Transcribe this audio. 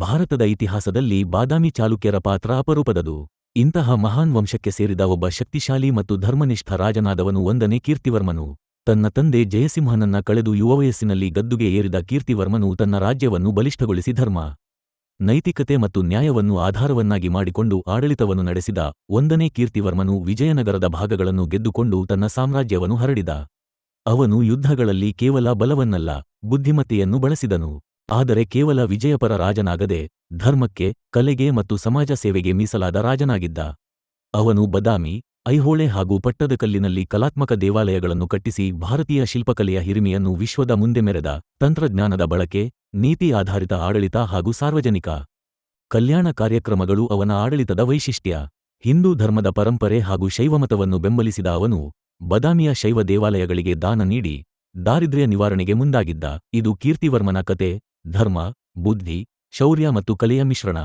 ಭಾರತದ ಇತಿಹಾಸದಲ್ಲಿ ಬಾದಾಮಿ ಚಾಲುಕ್ಯರ ಪಾತ್ರ ಅಪರೂಪದದು. ಇಂತಹ ಮಹಾನ್ ವಂಶಕ್ಕೆ ಸೇರಿದ ಒಬ್ಬ ಶಕ್ತಿಶಾಲಿ ಮತ್ತು ಧರ್ಮನಿಷ್ಠ ರಾಜನಾದವನು ಒಂದನೇ ಕೀರ್ತಿವರ್ಮನು. ತನ್ನ ತಂದೆ ಜಯಸಿಂಹನನ್ನ ಕಳೆದು ಯುವವಯಸ್ಸಿನಲ್ಲಿ ಗದ್ದುಗೆ ಏರಿದ ಕೀರ್ತಿವರ್ಮನು ತನ್ನ ರಾಜ್ಯವನ್ನು ಬಲಿಷ್ಠಗೊಳಿಸಿ ಧರ್ಮ, ನೈತಿಕತೆ ಮತ್ತು ನ್ಯಾಯವನ್ನು ಆಧಾರವನ್ನಾಗಿ ಮಾಡಿಕೊಂಡು ಆಡಳಿತವನ್ನು ನಡೆಸಿದ ಒಂದನೇ ಕೀರ್ತಿವರ್ಮನು ವಿಜಯನಗರದ ಭಾಗಗಳನ್ನು ಗೆದ್ದುಕೊಂಡು ತನ್ನ ಸಾಮ್ರಾಜ್ಯವನ್ನು ಹರಡಿದ. ಅವನು ಯುದ್ಧಗಳಲ್ಲಿ ಕೇವಲ ಬಲವನ್ನಲ್ಲ, ಬುದ್ಧಿಮತ್ತೆಯನ್ನು ಬಳಸಿದನು. ಆದರೆ ಕೇವಲ ವಿಜಯಪರ ರಾಜನಾಗದೆ ಧರ್ಮಕ್ಕೆ, ಕಲೆಗೆ ಮತ್ತು ಸಮಾಜ ಸೇವೆಗೆ ಮೀಸಲಾದ ರಾಜನಾಗಿದ್ದ. ಅವನು ಬದಾಮಿ, ಐಹೊಳೆ ಹಾಗೂ ಪಟ್ಟದಕಲ್ಲಿನಲ್ಲಿ ಕಲಾತ್ಮಕ ದೇವಾಲಯಗಳನ್ನು ಕಟ್ಟಿಸಿ ಭಾರತೀಯ ಶಿಲ್ಪಕಲೆಯ ಹಿರಿಮೆಯನ್ನು ವಿಶ್ವದ ಮುಂದೆ ಮೆರೆದ ತಂತ್ರಜ್ಞಾನದ ಬಳಕೆ, ನೀತಿ ಆಧಾರಿತ ಆಡಳಿತ ಹಾಗೂ ಸಾರ್ವಜನಿಕ ಕಲ್ಯಾಣ ಕಾರ್ಯಕ್ರಮಗಳು ಅವನ ಆಡಳಿತದ ವೈಶಿಷ್ಟ್ಯ. ಹಿಂದೂ ಧರ್ಮದ ಪರಂಪರೆ ಹಾಗೂ ಶೈವಮತವನ್ನು ಬೆಂಬಲಿಸಿದ ಅವನು ಬದಾಮಿಯ ಶೈವ ದೇವಾಲಯಗಳಿಗೆ ದಾನ ನೀಡಿ ದಾರಿದ್ರ್ಯ ನಿವಾರಣೆಗೆ ಮುಂದಾಗಿದ್ದ. ಇದು ಕೀರ್ತಿವರ್ಮನ ಕತೆ ಧರ್ಮ ಬುದ್ಧಿ ಶೌರ್ಯ ಮತ್ತು ಕಲೆಯ ಮಿಶ್ರಣ.